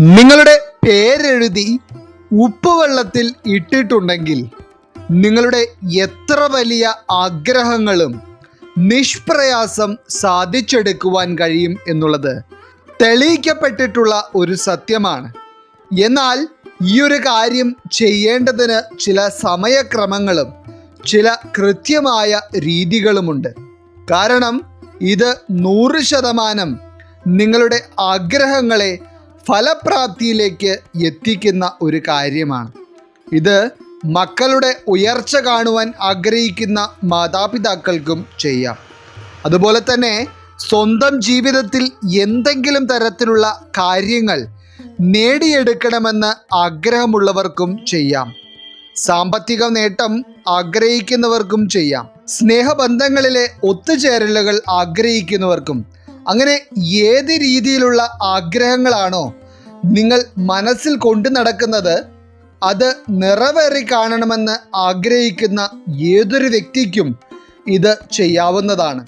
നിങ്ങളുടെ പേരെഴുതി ഉപ്പുവെള്ളത്തിൽ ഇട്ടിട്ടുണ്ടെങ്കിൽ നിങ്ങളുടെ എത്ര വലിയ ആഗ്രഹങ്ങളും നിഷ്പ്രയാസം സാധിച്ചെടുക്കുവാൻ കഴിയും എന്നുള്ളത് തെളിയിക്കപ്പെട്ടിട്ടുള്ള ഒരു സത്യമാണ്. എന്നാൽ ഈ ഒരു കാര്യം ചെയ്യേണ്ടതിന് ചില സമയക്രമങ്ങളും ചില കൃത്യമായ രീതികളുമുണ്ട്. കാരണം ഇത് നൂറ് ശതമാനം നിങ്ങളുടെ ആഗ്രഹങ്ങളെ ഫലപ്രാപ്തിയിലേക്ക് എത്തിക്കുന്ന ഒരു കാര്യമാണ്. ഇത് മക്കളുടെ ഉയർച്ച കാണുവാൻ ആഗ്രഹിക്കുന്ന മാതാപിതാക്കൾക്കും ചെയ്യാം. അതുപോലെ തന്നെ സ്വന്തം ജീവിതത്തിൽ എന്തെങ്കിലും തരത്തിലുള്ള കാര്യങ്ങൾ നേടിയെടുക്കണമെന്ന് ആഗ്രഹമുള്ളവർക്കും ചെയ്യാം. സാമ്പത്തിക നേട്ടം ആഗ്രഹിക്കുന്നവർക്കും ചെയ്യാം. സ്നേഹബന്ധങ്ങളിലെ ഒത്തുചേരലുകൾ ആഗ്രഹിക്കുന്നവർക്കും അങ്ങനെ ഏത് രീതിയിലുള്ള ആഗ്രഹങ്ങളാണോ നിങ്ങൾ മനസ്സിൽ കൊണ്ടു നടക്കുന്നത് അത് നിറവേറി കാണണമെന്ന് ആഗ്രഹിക്കുന്ന ഏതൊരു വ്യക്തിക്കും ഇത് ചെയ്യാവുന്നതാണ്.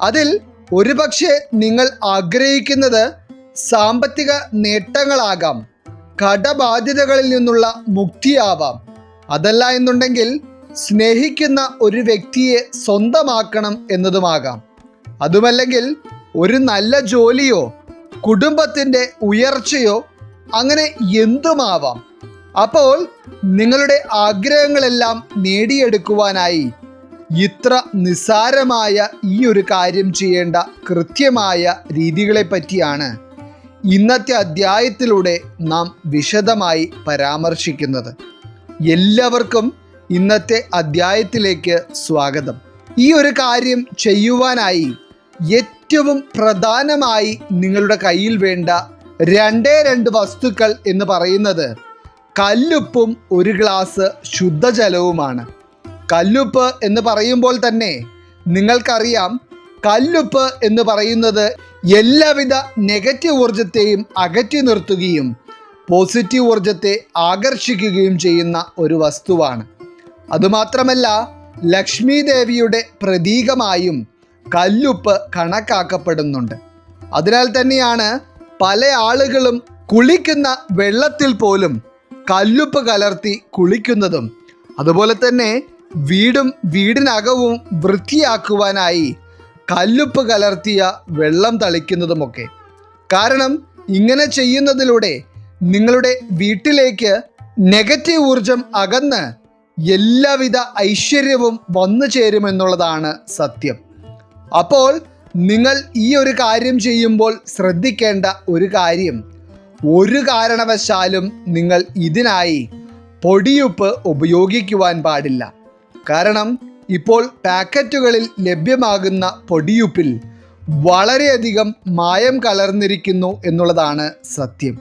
അതിൽ ഒരുപക്ഷെ നിങ്ങൾ ആഗ്രഹിക്കുന്നത് സാമ്പത്തിക നേട്ടങ്ങളാകാം കടബാധ്യതകളിൽ നിന്നുള്ള മുക്തിയാവാം. അതല്ല എന്നുണ്ടെങ്കിൽ സ്നേഹിക്കുന്ന ഒരു വ്യക്തിയെ സ്വന്തമാക്കണം എന്നതുമാകാം. അതുമല്ലെങ്കിൽ ഒരു നല്ല ജോലിയോ കുടുംബത്തിന്റെ ഉയർച്ചയോ അങ്ങനെ എന്തുമാവാം? അപ്പോൾ നിങ്ങളുടെ ആഗ്രഹങ്ങളെല്ലാം നേടിയെടുക്കുവാനായി ഇത്ര നിസ്സാരമായ ഈ ഒരു കാര്യം ചെയ്യേണ്ട കൃത്യമായ രീതികളെ പറ്റിയാണ് ഇന്നത്തെ അധ്യായത്തിലൂടെ നാം വിശദമായി പരാമർശിക്കുന്നത്. എല്ലാവർക്കും ഇന്നത്തെ അധ്യായത്തിലേക്ക് സ്വാഗതം. ഈ ഒരു കാര്യം ചെയ്യുവാനായി ഏറ്റവും പ്രധാനമായി നിങ്ങളുടെ കയ്യിൽ വേണ്ട രണ്ടേ രണ്ട് വസ്തുക്കൾ എന്ന് പറയുന്നത് കല്ലുപ്പും ഒരു ഗ്ലാസ് ശുദ്ധജലവുമാണ്. കല്ലുപ്പ് എന്ന് പറയുമ്പോൾ തന്നെ നിങ്ങൾക്കറിയാം കല്ലുപ്പ് എന്ന് പറയുന്നത് എല്ലാവിധ നെഗറ്റീവ് ഊർജത്തെയും അകറ്റി നിർത്തുകയും പോസിറ്റീവ് ഊർജത്തെ ആകർഷിക്കുകയും ചെയ്യുന്ന ഒരു വസ്തുവാണ്. അതുമാത്രമല്ല ലക്ഷ്മി ദേവിയുടെ പ്രതീകമായും കല്ലുപ്പ് കണക്കാക്കപ്പെടുന്നുണ്ട്. അതിനാൽ തന്നെയാണ് പല ആളുകളും കുളിക്കുന്ന വെള്ളത്തിൽ പോലും കല്ലുപ്പ് കലർത്തി കുളിക്കുന്നതും. അതുപോലെ തന്നെ വീടും വീടിനകവും വൃത്തിയാക്കുവാനായി കല്ലുപ്പ് കലർത്തിയ വെള്ളം തളിക്കുന്നതുമൊക്കെ. കാരണം ഇങ്ങനെ ചെയ്യുന്നതിലൂടെ നിങ്ങളുടെ വീട്ടിലേക്ക് നെഗറ്റീവ് ഊർജം അകന്ന് എല്ലാവിധ ഐശ്വര്യവും വന്നു ചേരുമെന്നുള്ളതാണ് സത്യം. അപ്പോൾ നിങ്ങൾ ഈ ഒരു കാര്യം ചെയ്യുമ്പോൾ ശ്രദ്ധിക്കേണ്ട ഒരു കാര്യം. ഒരു കാരണവശാലും നിങ്ങൾ ഇതിനായി പൊടിയുപ്പ് ഉപയോഗിക്കുവാൻ പാടില്ല. കാരണം ഇപ്പോൾ പാക്കറ്റുകളിൽ ലഭ്യമാകുന്ന പൊടിയുപ്പിൽ വളരെയധികം മായം കലർന്നിരിക്കുന്നു എന്നുള്ളതാണ് സത്യം.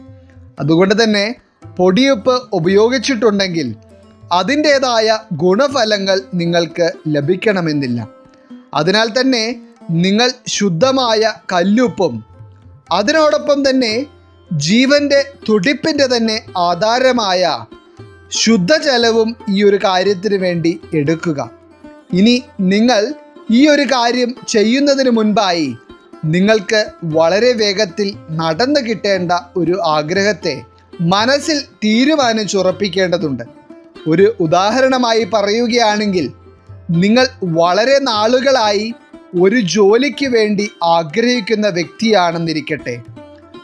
അതുകൊണ്ട് തന്നെ പൊടിയുപ്പ് ഉപയോഗിച്ചിട്ടുണ്ടെങ്കിൽ അതിന്റേതായ ഗുണഫലങ്ങൾ നിങ്ങൾക്ക് ലഭിക്കണമെന്നില്ല. അതിനാൽ തന്നെ നിങ്ങൾ ശുദ്ധമായ കല്ലുപ്പും അതിനോടൊപ്പം തന്നെ ജീവന്റെ തുടിപ്പിന്റെ തന്നെ ആധാരമായ ശുദ്ധജലവും ഈ ഒരു കാര്യത്തിന് വേണ്ടി എടുക്കുക. ഇനി നിങ്ങൾ ഈ ഒരു കാര്യം ചെയ്യുന്നതിന് മുൻപായി നിങ്ങൾക്ക് വളരെ വേഗത്തിൽ നടന്നു കിട്ടേണ്ട ഒരു ആഗ്രഹത്തെ മനസ്സിൽ തീരുമാനിച്ചുറപ്പിക്കേണ്ടതുണ്ട്. ഒരു ഉദാഹരണമായി പറയുകയാണെങ്കിൽ നിങ്ങൾ വളരെ നാളുകളായി ഒരു ജോലിക്ക് വേണ്ടി ആഗ്രഹിക്കുന്ന വ്യക്തിയാണെന്നിരിക്കട്ടെ.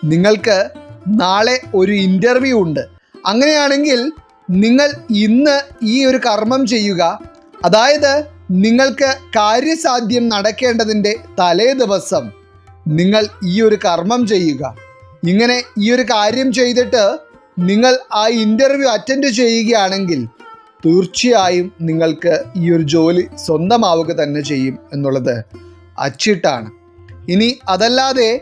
നിങ്ങൾക്ക് നാളെ ഒരു ഇന്റർവ്യൂ ഉണ്ട്. അങ്ങനെയാണെങ്കിൽ നിങ്ങൾ ഇന്ന് ഈ ഒരു കർമ്മം ചെയ്യുക. അതായത് നിങ്ങൾക്ക് കാര്യസാധ്യം നടക്കേണ്ടതിന്റെ തലേ ദിവസം നിങ്ങൾ ഈ ഒരു കർമ്മം ചെയ്യുക. ഇങ്ങനെ ഈ ഒരു കാര്യം ചെയ്തിട്ട് നിങ്ങൾ ആ ഇന്റർവ്യൂ അറ്റൻഡ് ചെയ്യുകയാണെങ്കിൽ തീർച്ചയായും നിങ്ങൾക്ക് ഈ ഒരു ജോലി സ്വന്തമാവുക തന്നെ ചെയ്യും എന്നുള്ളത് അച്ചിട്ടാണ്. ഇനി അതല്ലാതെ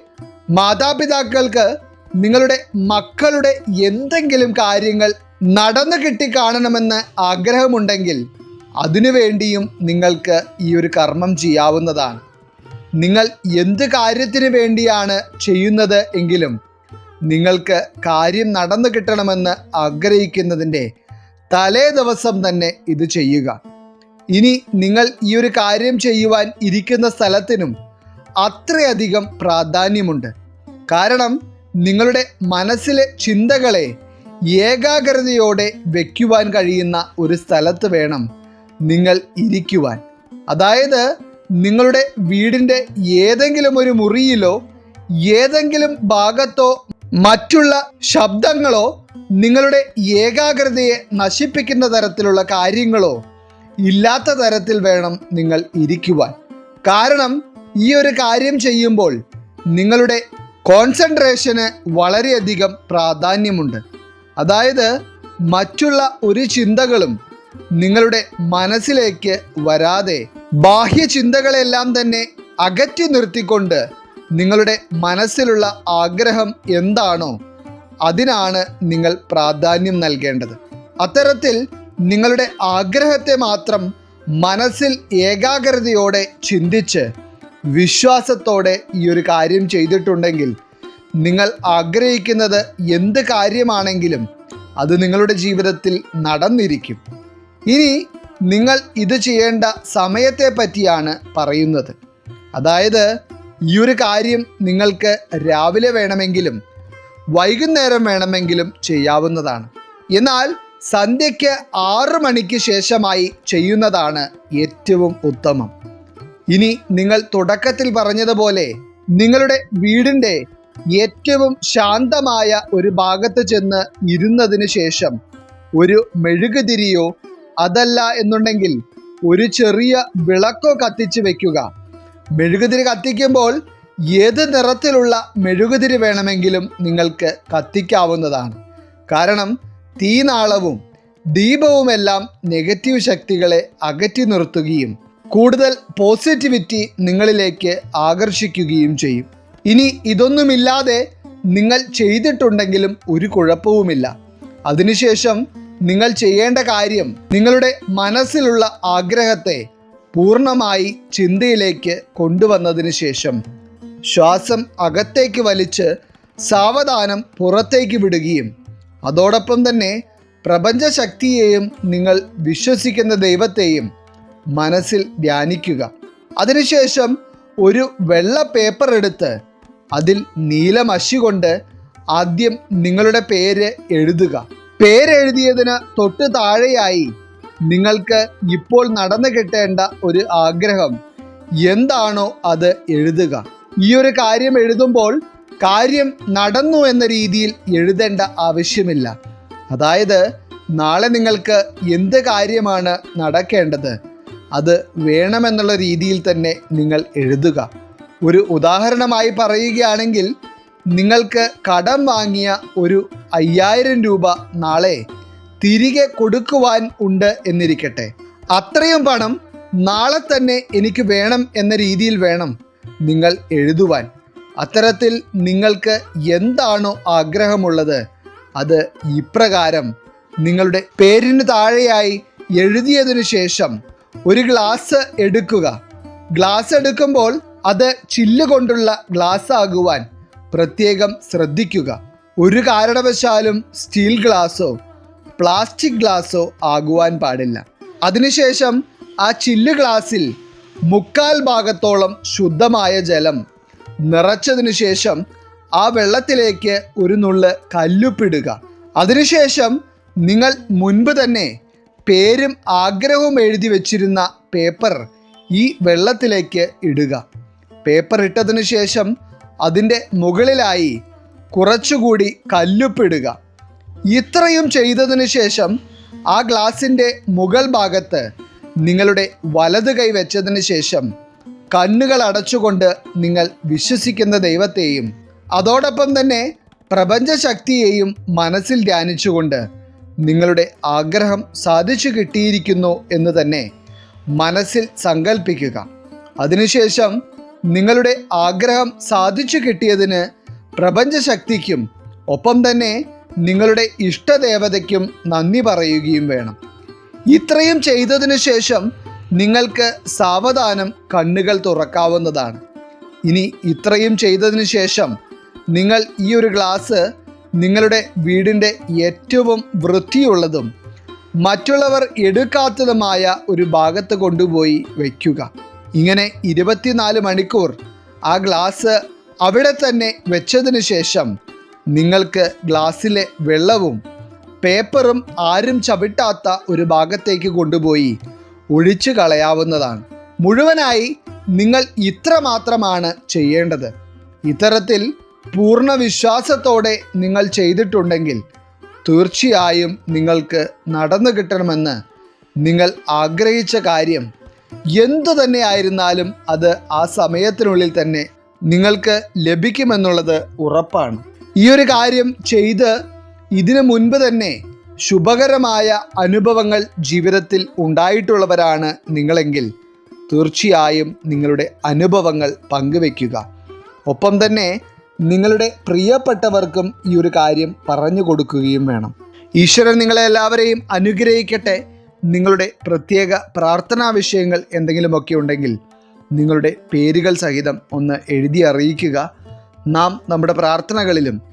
മാതാപിതാക്കൾക്ക് നിങ്ങളുടെ മക്കളുടെ എന്തെങ്കിലും കാര്യങ്ങൾ നടന്നു കിട്ടി കാണണമെന്ന് ആഗ്രഹമുണ്ടെങ്കിൽ അതിനുവേണ്ടിയും നിങ്ങൾക്ക് ഈ ഒരു കർമ്മം ചെയ്യാവുന്നതാണ്. നിങ്ങൾ എന്ത് കാര്യത്തിന് വേണ്ടിയാണ് ചെയ്യുന്നത് എങ്കിലും നിങ്ങൾക്ക് കാര്യം നടന്നു കിട്ടണമെന്ന് ആഗ്രഹിക്കുന്നതിന്റെ തലേ ദിവസം തന്നെ ഇത് ചെയ്യുക. ഇനി നിങ്ങൾ ഈ ഒരു കാര്യം ചെയ്യുവാൻ ഇരിക്കുന്ന സ്ഥലത്തിനും അത്രയധികം പ്രാധാന്യമുണ്ട്. കാരണം നിങ്ങളുടെ മനസ്സിലെ ചിന്തകളെ ഏകാഗ്രതയോടെ വയ്ക്കുവാൻ കഴിയുന്ന ഒരു സ്ഥലത്ത് വേണം നിങ്ങൾ ഇരിക്കുവാൻ. അതായത് നിങ്ങളുടെ വീടിന്റെ ഏതെങ്കിലും ഒരു മുറിയിലോ ഏതെങ്കിലും ഭാഗത്തോ മറ്റുള്ള ശബ്ദങ്ങളോ നിങ്ങളുടെ ഏകാഗ്രതയെ നശിപ്പിക്കുന്ന തരത്തിലുള്ള കാര്യങ്ങളോ ഇല്ലാത്ത തരത്തിൽ വേണം നിങ്ങൾ ഇരിക്കുവാൻ. കാരണം ഈ ഒരു കാര്യം ചെയ്യുമ്പോൾ നിങ്ങളുടെ കോൺസെൻട്രേഷന് വളരെയധികം പ്രാധാന്യമുണ്ട്. അതായത് മറ്റുള്ള ഒരു ചിന്തകളും നിങ്ങളുടെ മനസ്സിലേക്ക് വരാതെ ബാഹ്യ ചിന്തകളെല്ലാം തന്നെ അകറ്റി നിർത്തിക്കൊണ്ട് നിങ്ങളുടെ മനസ്സിലുള്ള ആഗ്രഹം എന്താണോ അതിനാണ് നിങ്ങൾ പ്രാധാന്യം നൽകേണ്ടത്. അത്തരത്തിൽ നിങ്ങളുടെ ആഗ്രഹത്തെ മാത്രം മനസ്സിൽ ഏകാഗ്രതയോടെ ചിന്തിച്ച് വിശ്വാസത്തോടെ ഈ ഒരു കാര്യം ചെയ്തിട്ടുണ്ടെങ്കിൽ നിങ്ങൾ ആഗ്രഹിക്കുന്നത് എന്ത് കാര്യമാണെങ്കിലും അത് നിങ്ങളുടെ ജീവിതത്തിൽ നടന്നിരിക്കും. ഇനി നിങ്ങൾ ഇത് ചെയ്യേണ്ട സമയത്തെ പറ്റിയാണ് പറയുന്നത്. അതായത് ഈ ഒരു കാര്യം നിങ്ങൾക്ക് രാവിലെ വേണമെങ്കിലും വൈകുന്നേരം വേണമെങ്കിലും ചെയ്യാവുന്നതാണ്. എന്നാൽ സന്ധ്യയ്ക്ക് ആറ് മണിക്ക് ശേഷമായി ചെയ്യുന്നതാണ് ഏറ്റവും ഉത്തമം. ഇനി നിങ്ങൾ തുടക്കത്തിൽ പറഞ്ഞതുപോലെ നിങ്ങളുടെ വീടിന്റെ ഏറ്റവും ശാന്തമായ ഒരു ഭാഗത്ത് ചെന്ന് ഇരുന്നതിന് ശേഷം ഒരു മെഴുകുതിരിയോ അതല്ല എന്നുണ്ടെങ്കിൽ ഒരു ചെറിയ വിളക്കോ കത്തിച്ച് വെക്കുക. മെഴുകുതിരി കത്തിക്കുമ്പോൾ ഏത് നിറത്തിലുള്ള മെഴുകുതിരി വേണമെങ്കിലും നിങ്ങൾക്ക് കത്തിക്കാവുന്നതാണ്. കാരണം തീനാളവും ദീപവുമെല്ലാം നെഗറ്റീവ് ശക്തികളെ അകറ്റി നിർത്തുകയും കൂടുതൽ പോസിറ്റിവിറ്റി നിങ്ങളിലേക്ക് ആകർഷിക്കുകയും ചെയ്യും. ഇനി ഇതൊന്നുമില്ലാതെ നിങ്ങൾ ചെയ്തിട്ടുണ്ടെങ്കിലും ഒരു കുഴപ്പവുമില്ല. അതിനുശേഷം നിങ്ങൾ ചെയ്യേണ്ട കാര്യം നിങ്ങളുടെ മനസ്സിലുള്ള ആഗ്രഹത്തെ പൂർണമായി ചിന്തയിലേക്ക് കൊണ്ടുവന്നതിന് ശേഷം ശ്വാസം അകത്തേക്ക് വലിച്ച് സാവധാനം പുറത്തേക്ക് വിടുകയും അതോടൊപ്പം തന്നെ പ്രപഞ്ചശക്തിയെയും നിങ്ങൾ വിശ്വസിക്കുന്ന ദൈവത്തെയും മനസ്സിൽ ധ്യാനിക്കുക. അതിനുശേഷം ഒരു വെള്ള പേപ്പർ എടുത്ത് അതിൽ നീലമശി കൊണ്ട് ആദ്യം നിങ്ങളുടെ പേര് എഴുതുക. പേരെഴുതിയതിന് തൊട്ട് താഴെയായി നിങ്ങൾക്ക് ഇപ്പോൾ നടന്നു കിട്ടേണ്ട ഒരു ആഗ്രഹം എന്താണോ അത് എഴുതുക. ഈ ഒരു കാര്യം എഴുതുമ്പോൾ കാര്യം നടന്നു എന്ന രീതിയിൽ എഴുതേണ്ട ആവശ്യമില്ല. അതായത് നാളെ നിങ്ങൾക്ക് എന്ത് കാര്യമാണ് നടക്കേണ്ടത് അത് വേണമെന്നുള്ള രീതിയിൽ തന്നെ നിങ്ങൾ എഴുതുക. ഒരു ഉദാഹരണമായി പറയുകയാണെങ്കിൽ നിങ്ങൾക്ക് കടം വാങ്ങിയ ഒരു അയ്യായിരം രൂപ നാളെ തിരികെ കൊടുക്കുവാൻ ഉണ്ട് എന്നിരിക്കട്ടെ. അത്രയും പണം നാളെ തന്നെ എനിക്ക് വേണം എന്ന രീതിയിൽ വേണം. നിങ്ങൾ എഴുതുവാൻ. അത്തരത്തിൽ നിങ്ങൾക്ക് എന്താണോ ആഗ്രഹമുള്ളത് അത് ഇപ്രകാരം നിങ്ങളുടെ പേരിന് താഴെയായി എഴുതിയതിനു ശേഷം ഒരു ഗ്ലാസ് എടുക്കുക. ഗ്ലാസ് എടുക്കുമ്പോൾ അത് ചില്ല് കൊണ്ടുള്ള ഗ്ലാസ് ആകുവാൻ പ്രത്യേകം ശ്രദ്ധിക്കുക. ഒരു കാരണവശാലും സ്റ്റീൽ ഗ്ലാസോ പ്ലാസ്റ്റിക് ഗ്ലാസോ ആകുവാൻ പാടില്ല. അതിനുശേഷം ആ ചില്ല് ഗ്ലാസ്സിൽ മുക്കാൽ ഭാഗത്തോളം ശുദ്ധമായ ജലം നിറച്ചതിനു ശേഷം ആ വെള്ളത്തിലേക്ക് ഒരു നുള്ള് കല്ലുപ്പിടുക. അതിനുശേഷം നിങ്ങൾ മുൻപ് തന്നെ പേരും ആഗ്രഹവും എഴുതി വച്ചിരുന്ന പേപ്പർ ഈ വെള്ളത്തിലേക്ക് ഇടുക. പേപ്പർ ഇട്ടതിന് ശേഷം അതിന്റെ മുകളിലായി കുറച്ചുകൂടി കല്ലുപ്പിടുക. ഇത്രയും ചെയ്തതിനു ശേഷം ആ ഗ്ലാസിന്റെ മുകൾ ഭാഗത്ത് നിങ്ങളുടെ വലത് കൈ വെച്ചതിന് ശേഷം കണ്ണുകൾ അടച്ചുകൊണ്ട് നിങ്ങൾ വിശ്വസിക്കുന്ന ദൈവത്തെയും അതോടൊപ്പം തന്നെ പ്രപഞ്ചശക്തിയെയും മനസ്സിൽ ധ്യാനിച്ചുകൊണ്ട് നിങ്ങളുടെ ആഗ്രഹം സാധിച്ചു കിട്ടിയിരിക്കുന്നു എന്ന് തന്നെ മനസ്സിൽ സങ്കല്പിക്കുക അതിനുശേഷം നിങ്ങളുടെ ആഗ്രഹം സാധിച്ചു കിട്ടിയതിന് പ്രപഞ്ചശക്തിക്കും ഒപ്പം തന്നെ നിങ്ങളുടെ ഇഷ്ടദേവതയ്ക്കും നന്ദി പറയുകയും വേണം. ഇത്രയും ചെയ്തതിനു ശേഷം നിങ്ങൾക്ക് സാവധാനം കണ്ണുകൾ തുറക്കാവുന്നതാണ്. ഇനി ഇത്രയും ചെയ്തതിനു ശേഷം നിങ്ങൾ ഈ ഒരു ഗ്ലാസ് നിങ്ങളുടെ വീടിന്റെ ഏറ്റവും വൃത്തിയുള്ളതും മറ്റുള്ളവർ എടുക്കാത്തതുമായ ഒരു ഭാഗത്ത് കൊണ്ടുപോയി വയ്ക്കുക. ഇങ്ങനെ ഇരുപത്തിനാല് മണിക്കൂർ ആ ഗ്ലാസ് അവിടെ തന്നെ വെച്ചതിന് ശേഷം നിങ്ങൾക്ക് ഗ്ലാസ്സിലെ വെള്ളവും പേപ്പറും ആരും ചവിട്ടാത്ത ഒരു ഭാഗത്തേക്ക് കൊണ്ടുപോയി ഒഴിച്ചു കളയാവുന്നതാണ്. മുഴുവനായി നിങ്ങൾ ഇത്ര മാത്രമാണ് ചെയ്യേണ്ടത്. ഇത്തരത്തിൽ പൂർണ വിശ്വാസത്തോടെ നിങ്ങൾ ചെയ്തിട്ടുണ്ടെങ്കിൽ തീർച്ചയായും നിങ്ങൾക്ക് നടന്നു കിട്ടണമെന്ന് നിങ്ങൾ ആഗ്രഹിച്ച കാര്യം. എന്തു തന്നെ ആയിരുന്നാലും അത് ആ സമയത്തിനുള്ളിൽ തന്നെ നിങ്ങൾക്ക് ലഭിക്കുമെന്നുള്ളത് ഉറപ്പാണ്. ഈ ഒരു കാര്യം ചെയ്ത് ഇതിനു മുൻപ് തന്നെ ശുഭകരമായ അനുഭവങ്ങൾ ജീവിതത്തിൽ ഉണ്ടായിട്ടുള്ളവരാണ് നിങ്ങളെങ്കിൽ തീർച്ചയായും നിങ്ങളുടെ അനുഭവങ്ങൾ പങ്കുവെക്കുക ഒപ്പം തന്നെ നിങ്ങളുടെ പ്രിയപ്പെട്ടവർക്കും ഈ ഒരു കാര്യം പറഞ്ഞു കൊടുക്കുകയും വേണം. ഈശ്വരൻ നിങ്ങളെ എല്ലാവരെയും അനുഗ്രഹിക്കട്ടെ. നിങ്ങളുടെ പ്രത്യേക പ്രാർത്ഥനാ വിഷയങ്ങൾ എന്തെങ്കിലുമൊക്കെ ഉണ്ടെങ്കിൽ നിങ്ങളുടെ പേരുകൾ സഹിതം ഒന്ന് എഴുതി അറിയിക്കുക. നാം നമ്മുടെ പ്രാർത്ഥനകളിലും